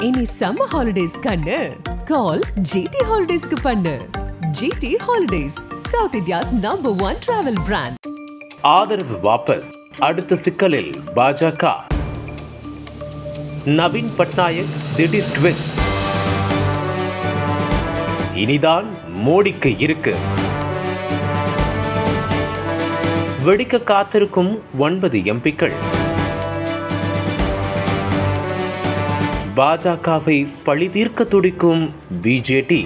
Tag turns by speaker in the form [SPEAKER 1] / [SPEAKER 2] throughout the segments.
[SPEAKER 1] இனி summer holidays கண்ணு. கால் GT ஹாலிடேஸ்க்கு பண்ணு. GT holidays south India's number one travel brand
[SPEAKER 2] ஆதரவு வாபஸ். அடுத்த சிக்கலில் பாஜக. நவீன் பட்நாயக் திடீர் ட்விஸ்ட் இனிதான் மோடிக்கு இருக்கு. வெடிக்க காத்திருக்கும் ஒன்பது எம்பிக்கள். பாஜகவை பழி தீர்க்க துடிக்கும் பிஜேடி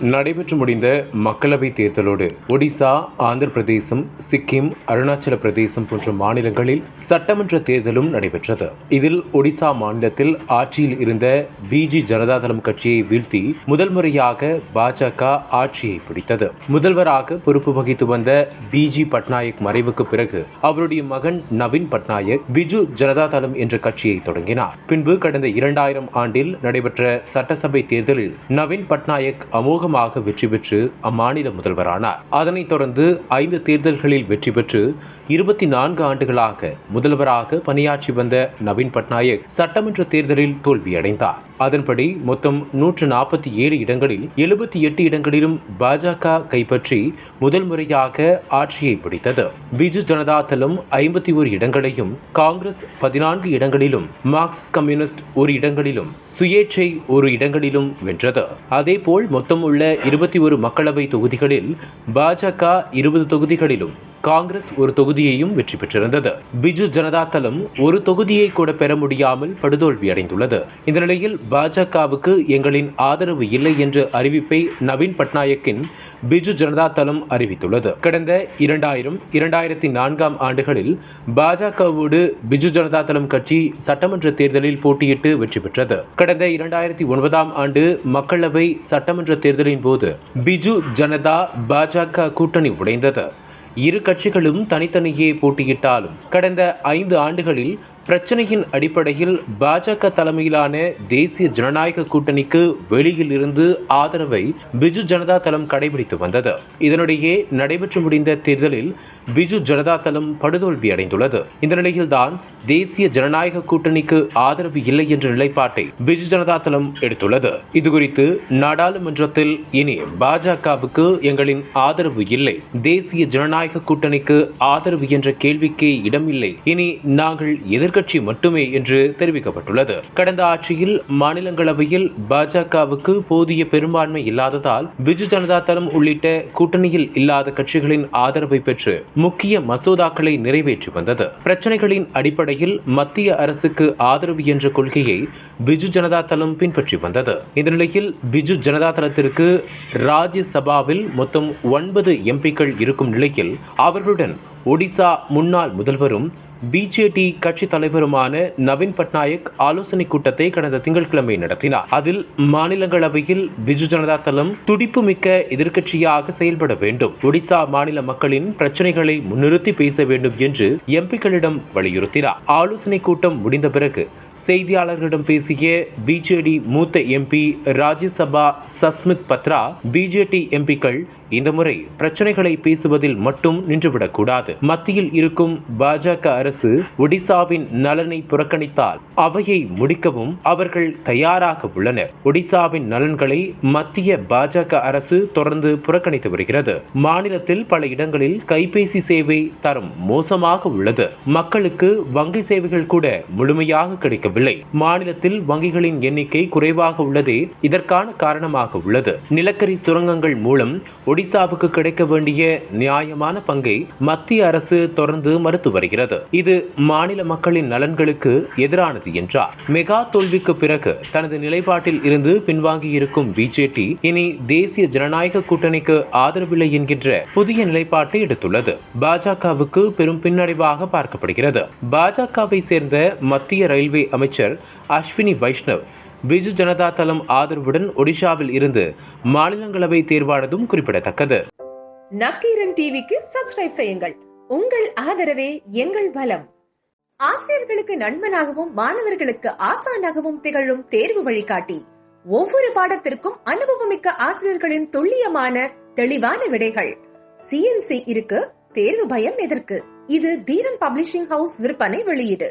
[SPEAKER 2] நடைபெற்று முடிந்த மக்களவைத் தேர்தலோடு ஒடிசா ஆந்திர பிரதேசம் சிக்கிம் அருணாச்சல பிரதேசம் போன்ற மாநிலங்களில் சட்டமன்ற தேர்தலும் நடைபெற்றது. இதில் ஒடிசா மாநிலத்தில் ஆட்சியில் இருந்த பிஜி ஜனதாதளம் கட்சியை வீழ்த்தி முதல் முறையாக பாஜக ஆட்சியை பிடித்தது. முதல்வராக பொறுப்பு வகித்து வந்த பிஜி பட்நாயக் மறைவுக்கு பிறகு அவருடைய மகன் நவீன் பட்நாயக் பிஜு ஜனதாதளம் என்ற கட்சியை தொடங்கினார். பின்பு கடந்த இரண்டாயிரம் ஆண்டில் நடைபெற்ற சட்டசபை தேர்தலில் நவீன் பட்நாயக் அமோக அமோகமாக வெற்றி பெற்று அம்மாநில முதல்வரானார். அதனைத் தொடர்ந்து ஐந்து தேர்தல்களில் வெற்றி பெற்று இருபத்தி நான்கு ஆண்டுகளாக முதல்வராக பணியாற்றி வந்த நவீன் பட்நாயக் சட்டமன்ற தேர்தலில் தோல்வியடைந்தார். அதன்படி மொத்தம் நூற்று நாற்பத்தி ஏழு இடங்களில் எழுபத்தி எட்டு இடங்களிலும் பாஜக கைப்பற்றி முதல் முறையாக ஆட்சியை பிடித்தது. பிஜு ஜனதா தளம் ஐம்பத்தி ஒரு இடங்களையும் காங்கிரஸ் பதினான்கு இடங்களிலும் மார்க்சிஸ்ட் கம்யூனிஸ்ட் ஒரு இடங்களிலும் சுயேட்சை ஒரு இடங்களிலும் வென்றது. அதேபோல் மொத்தம் உள்ள இருபத்தி ஒரு மக்களவை தொகுதிகளில் பாஜக இருபது தொகுதிகளிலும் காங்கிரஸ் ஒரு தொகுதியையும் வெற்றி பெற்றிருந்தது. பிஜு ஜனதா தளம் ஒரு தொகுதியை கூட பெற முடியாமல் படுதோல்வி அடைந்துள்ளது. இந்த நிலையில் பாஜகவுக்கு எங்களின் ஆதரவு இல்லை என்ற அறிவிப்பை நவீன் பட்நாயக்கின் பிஜு ஜனதா தளம் அறிவித்துள்ளது. கடந்த இரண்டாயிரம் இரண்டாயிரத்தி நான்காம் ஆண்டுகளில் பாஜகவோடு பிஜு ஜனதா தளம் கட்சி சட்டமன்ற தேர்தலில் போட்டியிட்டு வெற்றி பெற்றது. கடந்த இரண்டாயிரத்தி ஒன்பதாம் ஆண்டு மக்களவை சட்டமன்ற தேர்தலின் போது பிஜு ஜனதா பாஜக கூட்டணி உடைந்தது. இரு கட்சிகளும் தனித்தனியே போட்டியிட்டாலும் கடந்த ஐந்து ஆண்டுகளில் பிரச்சனையின் அடிப்படையில் பாஜக தலைமையிலான தேசிய ஜனநாயக கூட்டணிக்கு வெளியில் இருந்து ஆதரவை பிஜு ஜனதா தளம் கடைபிடித்து வந்தது. இதனிடையே நடைபெற்று முடிந்த தேர்தலில் பிஜு ஜனதா தளம் படுதோல்வி அடைந்துள்ளது. இந்த நிலையில்தான் தேசிய ஜனநாயக கூட்டணிக்கு ஆதரவு இல்லை என்ற நிலைப்பாட்டை பிஜு ஜனதா தளம் எடுத்துள்ளது. இதுகுறித்து நாடாளுமன்றத்தில் இனி பாஜகவுக்கு எங்களின் ஆதரவு இல்லை. தேசிய ஜனநாயக கூட்டணிக்கு ஆதரவு என்ற கேள்விக்கே இடமில்லை. இனி நாங்கள் எதிர்க்கட்சி மட்டுமே என்று தெரிவிக்கப்பட்டுள்ளது. கடந்த ஆட்சியில் மாநிலங்களவையில் பாஜகவுக்கு போதிய பெரும்பான்மை இல்லாததால் பிஜு ஜனதா தளம் உள்ளிட்ட கூட்டணியில் இல்லாத கட்சிகளின் ஆதரவை பெற்று முக்கிய மசோதாக்களை நிறைவேற்றி வந்தது. பிரச்சனைகளின் அடிப்படையில் மத்திய அரசுக்கு ஆதரவு என்ற கொள்கையை பிஜு ஜனதா தளம் பின்பற்றி வந்தது. இந்த நிலையில் பிஜு ஜனதா தளத்திற்கு ராஜ்யசபாவில் மொத்தம் ஒன்பது எம்பிக்கள் இருக்கும் நிலையில் அவர்களுடன் ஒடிசா முன்னாள் முதல்வரும் பிஜேடி கட்சி தலைவருமான நவீன் பட்நாயக் ஆலோசனை கூட்டத்தை கடந்த திங்கட்கிழமை நடத்தினார். அதில் மாநிலங்களவையில் பிஜு ஜனதா தளம் துடிப்புமிக்க எதிர்க்கட்சியாக செயல்பட வேண்டும். ஒடிசா மாநில மக்களின் பிரச்சனைகளை முன்னிறுத்தி பேச வேண்டும் என்று எம்பிக்களிடம் வலியுறுத்தினார். ஆலோசனை கூட்டம் முடிந்த பிறகு செய்தியாளர்களிடம் பேசிய பிஜேடி மூத்த எம்பி ராஜ்யசபா சஸ்மித் பத்ரா பிஜேடி எம்பிக்கள் இந்த முறை பிரச்சனைகளை பேசுவதில் மட்டும் நின்றுவிடக்கூடாது. மத்தியில் இருக்கும் பாஜக அரசு ஒடிசாவின் நலனை புறக்கணித்தால் அவையை முடிக்கவும் அவர்கள் தயாராக உள்ளனர். ஒடிசாவின் நலன்களை மத்திய பாஜக அரசு தொடர்ந்து புறக்கணித்து வருகிறது. மாநிலத்தில் பல இடங்களில் கைபேசி சேவை தரம் மோசமாக உள்ளது. மக்களுக்கு வங்கி சேவைகள் கூட முழுமையாக கிடைக்கவில்லை மாநிலத்தில் வங்கிகளின் எண்ணிக்கை குறைவாக உள்ளதே இதற்கான காரணமாக உள்ளது. நிலக்கரி சுரங்கங்கள் மூலம் ஒடிசாவுக்கு கிடைக்க வேண்டிய நியாயமான பங்கை மத்திய அரசு தொடர்ந்து மறுத்து வருகிறது. இது மாநில மக்களின் நலன்களுக்கு எதிரானது என்றார். மெகா தோல்விக்கு பிறகு தனது நிலைப்பாட்டில் இருந்து பின்வாங்கியிருக்கும் பிஜேடி இனி தேசிய ஜனநாயக கூட்டணிக்கு ஆதரவில்லை என்கின்ற புதிய நிலைப்பாட்டை எடுத்துள்ளது. பாஜகவுக்கு பெரும் பின்னடைவாக பார்க்கப்படுகிறது. பாஜகவை சேர்ந்த மத்திய ரயில்வே அமைச்சர் அஸ்வினி வைஷ்ணவ் பிஜு ஜனதா தளம் ஆதரவுடன் ஒடிஷாவில் இருந்து மாநிலங்களவை தேர்வானதும் குறிப்பிடத்தக்கது.
[SPEAKER 3] நக்கீரன் டிவிக்கு சப்ஸ்கிரைப் செய்யுங்கள். உங்கள் ஆதரவே எங்கள் பலம் ஆசிரியர்களுக்கு நண்பனாகவும் மாணவர்களுக்கு ஆசானாகவும் திகழும் தேர்வு வழிகாட்டி. ஒவ்வொரு பாடத்திற்கும் அனுபவமிக்க ஆசிரியர்களின் துல்லியமான தெளிவான விடைகள். சிஎன்சி இருக்கு தேர்வு பயம் எதற்கு? இது தீரன் பப்ளிஷிங் ஹவுஸ் விற்பனை வெளியீடு.